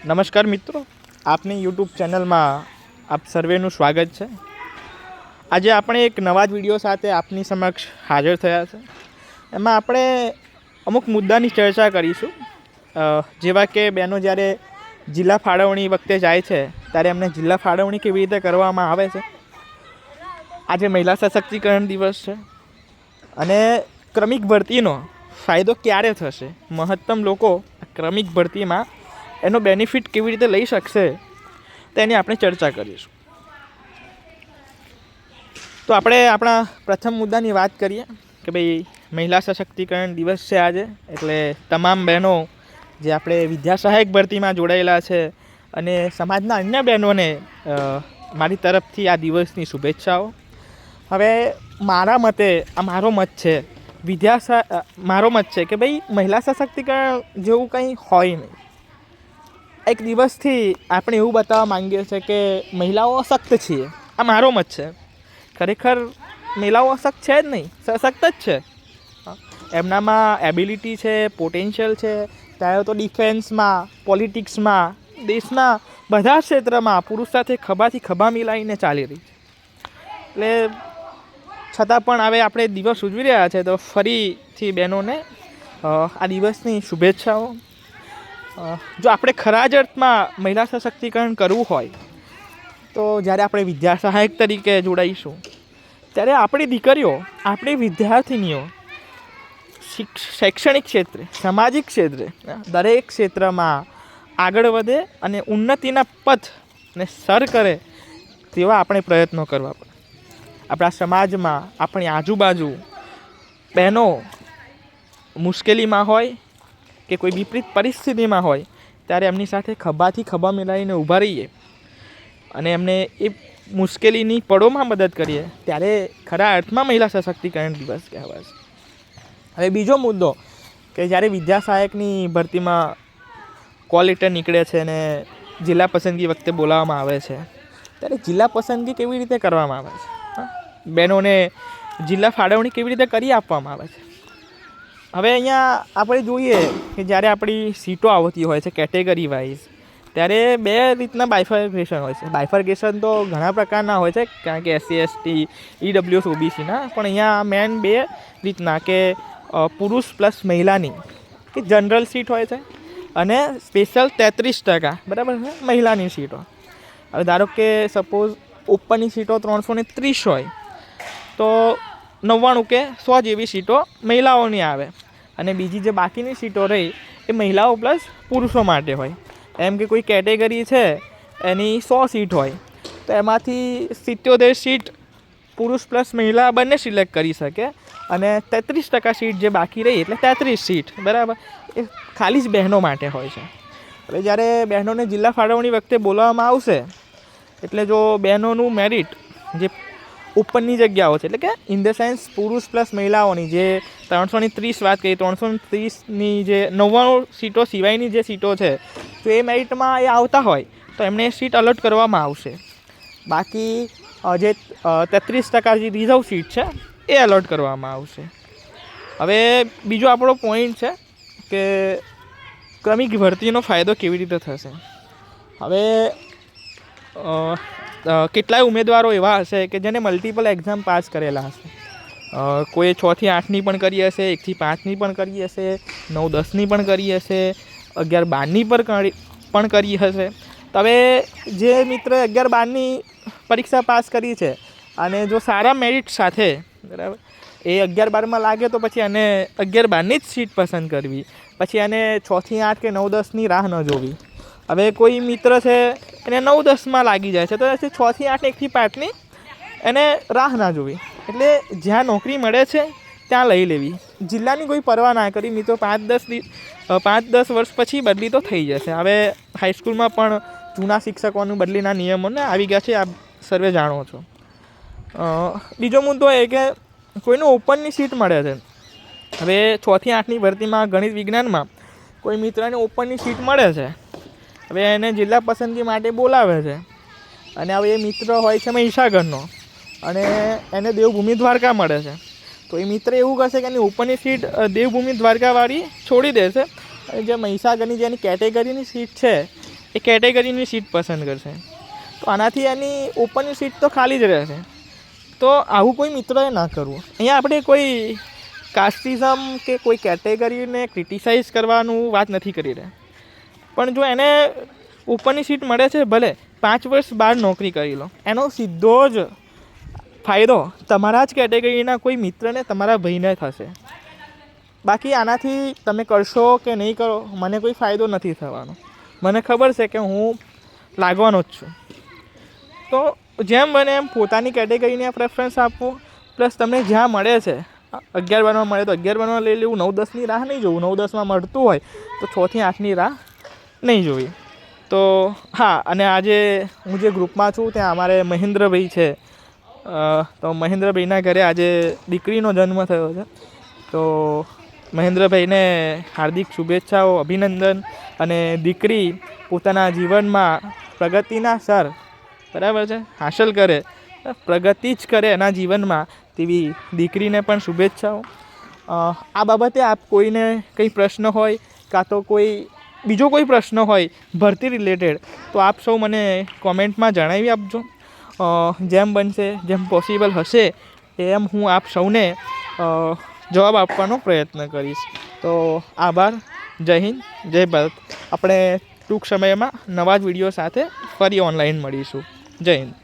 નમસ્કાર મિત્રો, આપની યુટ્યુબ ચેનલમાં આપ સર્વેનું સ્વાગત છે. આજે આપણે એક નવા જ વીડિયો સાથે આપની સમક્ષ હાજર થયા છે. એમાં આપણે અમુક મુદ્દાની ચર્ચા કરીશું. જેવા કે બહેનો જ્યારે જિલ્લા ફાળવણી વખતે જાય છે, ત્યારે એમને જિલ્લા ફાળવણી કેવી રીતે કરવામાં આવે છે? આજે મહિલા સશક્તિકરણ દિવસ છે અને ક્રમિક ભરતીનો ફાયદો ક્યારે થશે? મહત્તમ લોકો ક્રમિક ભરતીમાં એનો બેનિફિટ કેવી રીતે લઈ શકશે, તેની આપણે ચર્ચા કરીશું. તો આપણે આપણા પ્રથમ મુદ્દાની વાત કરીએ કે ભાઈ, મહિલા સશક્તિકરણ દિવસ છે આજે, એટલે તમામ બહેનો જે આપણે વિદ્યા સહાયક ભરતીમાં જોડાયેલા છે અને સમાજના અન્ય બહેનોને મારી તરફથી આ દિવસની શુભેચ્છાઓ. હવે મારા મતે, આ મારો મત છે વિદ્યા મારો મત છે કે ભાઈ, મહિલા સશક્તિકરણ જેવું કંઈ હોય નહીં. એક દિવસથી આપણે એવું બતાવવા માંગીએ છીએ કે મહિલાઓ અશક્ત છીએ. આ મારો મત છે. ખરેખર મહિલાઓ અશક્ત છે જ નહીં. સશક્ત જ છે. એમનામાં એબિલિટી છે પોટેન્શિયલ છે. ત્યારે તો ડિફેન્સમાં પોલિટિક્સમાં દેશના બધા ક્ષેત્રમાં પુરુષ સાથે ખભાથી ખભા મિલાવીને ચાલી રહી છે. એટલે છતાં પણ હવે આપણે દિવસ ઉજવી રહ્યા છે તો ફરીથી બહેનોને આ દિવસની શુભેચ્છાઓ. જો આપણે ખરા જ અર્થમાં મહિલા સશક્તિકરણ કરવું હોય, તો જ્યારે આપણે વિદ્યા સહાયક તરીકે જોડાઈશું, ત્યારે આપણી દીકરીઓ, આપણી વિદ્યાર્થીનીઓ શિક્ષ શૈક્ષણિક ક્ષેત્રે, સામાજિક ક્ષેત્રે, દરેક ક્ષેત્રમાં આગળ વધે અને ઉન્નતિના પથને સર કરે તેવા આપણે પ્રયત્નો કરવા પડે. આપણા સમાજમાં આપણી આજુબાજુ બહેનો મુશ્કેલીમાં હોય કે કોઈ વિપરીત પરિસ્થિતિમાં હોય, ત્યારે એમની સાથે ખભાથી ખભા મિલાવીને ઊભા રહીએ અને એમને એ મુશ્કેલીની પળોમાં મદદ કરીએ. ત્યારે ખરા અર્થમાં મહિલા સશક્તિકરણ દિવસ કહેવાય છે. હવે બીજો મુદ્દો કે જ્યારે વિદ્યા સહાયકની ભરતીમાં કોલ લેટર નીકળે છે અને જિલ્લા પસંદગી વખતે બોલાવવામાં આવે છે, ત્યારે જિલ્લા પસંદગી કેવી રીતે કરવામાં આવે છે? બહેનોને જિલ્લા ફાળવણી કેવી રીતે કરી આપવામાં આવે છે? હવે અહીંયા આપણે જોઈએ કે જ્યારે આપણી સીટો આવતી હોય છે કેટેગરી વાઇઝ ત્યારે બે રીતના બાયફર્ગેશન હોય છે. બાયફર્ગેશન તો ઘણા પ્રકારના હોય છે, કારણ કે એસસી એસટી ઈડબ્લ્યુએસ ઓબીસીના પણ અહીંયા મેન બે રીતના કે પુરુષ પ્લસ મહિલાની, કે જનરલ સીટ હોય છે અને સ્પેશિયલ તેત્રીસ ટકા, બરાબર છે, મહિલાની સીટો. હવે ધારો કે સપોઝ ઓપનની સીટો ત્રણસો ને ત્રીસ હોય, તો નવ્વાણું કે સો જેવી સીટો મહિલાઓની આવે. અને બીજી જે બાકીની સીટો રહી, એ મહિલાઓ પ્લસ પુરુષો માટે હોય. એમ કે કોઈ કેટેગરી છે, એની સો સીટ હોય. તો એમાંથી સિત્યોતેર સીટ પુરુષ પ્લસ મહિલા બંને સિલેક્ટ કરી શકે. અને તેત્રીસ ટકા સીટ જે બાકી રહી, એટલે તેત્રીસ સીટ, બરાબર? એ ખાલી જ બહેનો માટે હોય છે. હવે જ્યારે બહેનોને જિલ્લા ફાળવણી વખતે બોલાવવામાં આવશે, એટલે જો બહેનોનું મેરિટ જે ઉપરની જગ્યાઓ છે. એટલે કે ઇન ધ સેન્સ પુરુષ પ્લસ મહિલાઓની જે ત્રણસો ની ત્રીસ વાત કરી ત્રણસો ત્રીસની જે નવ્વાણું સીટો સિવાયની જે સીટો છે, તો એ મેરિટમાં એ આવતા હોય, તો એમને સીટ અલર્ટ કરવામાં આવશે. બાકી જે તેત્રીસ ટકા જે રિઝર્વ સીટ છે, એ અલર્ટ કરવામાં આવશે. હવે બીજો આપણો પોઈન્ટ છે કે ક્રમિક ભરતીનો ફાયદો કેવી રીતે થશે? હવે કેટલાય ઉમેદવારો એવા હશે કે જેને મલ્ટિપલ એક્ઝામ પાસ કરેલા હશે. કોઈ છથી આઠની પણ કરી હશે એકથી પાંચની પણ કરી હશે, નવ દસની પણ કરી હશે, અગિયાર બારની પણ કરી પણ કરી હશે. હવે જે મિત્ર અગિયાર બારની પરીક્ષા પાસ કરી છે અને જો સારા મેરિટ સાથે, બરાબર, એ અગિયાર બારમાં લાગે તો પછી એને અગિયાર બારની જ સીટ પસંદ કરવી. પછી એને છથી આઠ કે નવ દસની રાહ ન જોવી. હવે કોઈ મિત્ર છે, એને નવ દસમાં લાગી જાય છે, તો છથી આઠ એકથી પાંચની એને રાહ ના જોવી. એટલે જ્યાં નોકરી મળે છે, ત્યાં લઈ લેવી. જિલ્લાની કોઈ પરવા ના કરી મિત્રો પાંચ દસ પાંચ દસ વર્ષ પછી બદલી તો થઈ જશે. હવે હાઈસ્કૂલમાં પણ જૂના શિક્ષકોનું બદલીના નિયમોને આવી ગયા છે, આપ સર્વે જાણો છો. બીજો મુદ્દો એ કે કોઈનું ઓપનની સીટ મળે છે. હવે છથી આઠની ભરતીમાં ગણિત વિજ્ઞાનમાં કોઈ મિત્રને ઓપનની સીટ મળે છે? હવે એને જિલ્લા પસંદગી માટે બોલાવે છે. અને હવે એ મિત્ર હોય છે મહીસાગરનો. અને એને દેવભૂમિ દ્વારકા મળે છે. તો એ મિત્ર એવું કરશે કે એની ઉપરની સીટ દેવભૂમિ દ્વારકાવાળી છોડી દેશે અને જે મહીસાગરની જેની કેટેગરીની સીટ છે, એ કેટેગરીની સીટ પસંદ કરશે. તો આનાથી એની ઓપનની સીટ તો ખાલી જ રહેશે. તો આવું કોઈ મિત્રએ ના કરવું. અહીંયા આપણે કોઈ કાસ્ટિઝમ કે કોઈ કેટેગરીને ક્રિટિસાઇઝ કરવાનું વાત નથી કરી રહ્યા. પણ જો એને ઉપરની સીટ મળે છે, ભલે પાંચ વર્ષ બહાર નોકરી કરી લો. એનો સીધો જ ફાયદો તમારા જ કેટેગરીના કોઈ મિત્રને તમારા ભાઈને થશે. બાકી આનાથી તમે કરશો કે નહીં કરો, મને કોઈ ફાયદો નથી થવાનો. મને ખબર છે કે હું લાગવાનો જ છું. તો જેમ બને એમ પોતાની કેટેગરીને પ્રેફરન્સ આપવું પ્લસ તમને જ્યાં મળે છે, અગિયાર બારમાં મળે તો અગિયાર બારમાં લઈ લેવું, નવ દસની રાહ નહીં જોવું. નવ દસમાં મળતું હોય તો છથી આઠની રાહ નહીં જોવી તો હા, અને આજે હું જે ગ્રુપમાં છું ત્યાં અમારે મહેન્દ્રભાઈ છે. તો મહેન્દ્રભાઈના ઘરે આજે દીકરીનો જન્મ થયો છે. તો મહેન્દ્રભાઈને હાર્દિક શુભેચ્છાઓ, અભિનંદન અને દીકરી પોતાના જીવનમાં પ્રગતિના સર બરાબર છે, હાંસલ કરે, પ્રગતિ જ કરે એના જીવનમાં તેવી દીકરીને પણ શુભેચ્છાઓ. આ બાબતે આપ કોઈને કંઈ પ્રશ્ન હોય, કાં તો કોઈ બીજો કોઈ પ્રશ્ન હોય ભરતી રિલેટેડ તો આપ સૌ મને કોમેન્ટમાં જણાવી આપજો. જેમ બનશે, જેમ પોસિબલ હશે, એમ હું આપ સૌને જવાબ આપવાનો પ્રયત્ન કરીશ. તો આભાર, જય હિન્દ, જય ભારત. આપણે ટૂંક સમયમાં નવા જ વીડિયો સાથે ફરી ઓનલાઈન મળીશું. જય હિન્દ.